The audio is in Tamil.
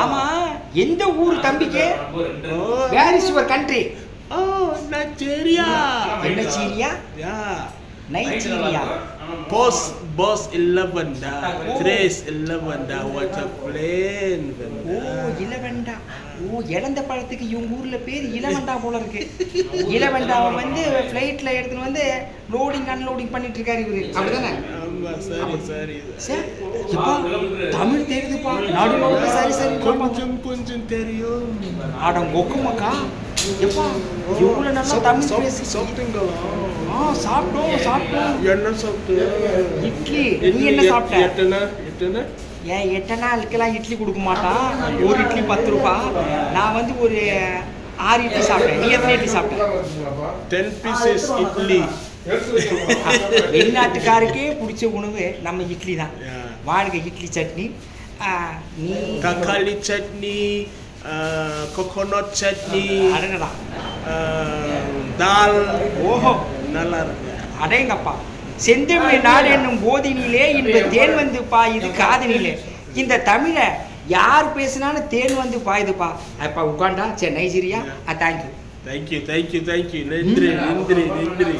ஆமா எந்த ஊர் தம்பிக்கு? Where is your country oh Nigeria Syria? Yeah. Nigeria. Boss, boss 11 da, Trace 11 da, what a plane. ஓ இளவெண்டா ஓ இழந்த பழத்துக்கு இவங்க ஊர்ல பேர் இளவெண்டா போல இருக்கு. இளவெண்டாவை வந்து ஃப்ளைட்ல எடுத்துன்னு வந்து லோடிங் அன்லோடிங் பண்ணிட்டு இருக்காரு இவரு. அப்படிதானே? ஆமா சரி சரி. தமிழ் நாடு சரி சரி கொஞ்சம் கொஞ்சம் தெரியும். ஆட கொக்குமக்கா எப்பா எவ்வளவு நல்லா தமிழ் பேசி சாப்பிட்டீங்களா? ஆ சாப்பிட்டோம் சாப்பிட்டோம். என்ன சாப்பிட்டு? இட்லி. நீ என்ன சாப்பிட்ட? எத்தனை எத்தனை ஏன் எட்டு நாளுக்கெல்லாம் இட்லி கொடுக்க மாட்டான் ஒரு இட்லி பத்து ரூபா. நான் வந்து ஒரு ஆறு இட்லி சாப்பிட்டேன். நீ எத்தனை இட்லி சாப்பிட்ட? Ten pieces idli. வெளிநாட்டுக்காருக்கே பிடிச்ச உணவு நம்ம இட்லி தான். வாழ்க இட்லி சட்னி தக்காளி சட்னி கோகோனட் சட்னி அடங்கடா தால் ஓஹோ நல்லா இருக்கு அடேங்கப்பா செந்தமிழ் நாடு என்னும் போதினிலே இந்த தேன் வந்து பாயுது காதனிலே இந்த தமிழை யார் பேசினாலும் தேன் வந்து பாயுதுப்பா. அப்பா உட்காண்டா சரி Nigeria? Thank you thank you thank you thank you நன்றி நன்றி நன்றி.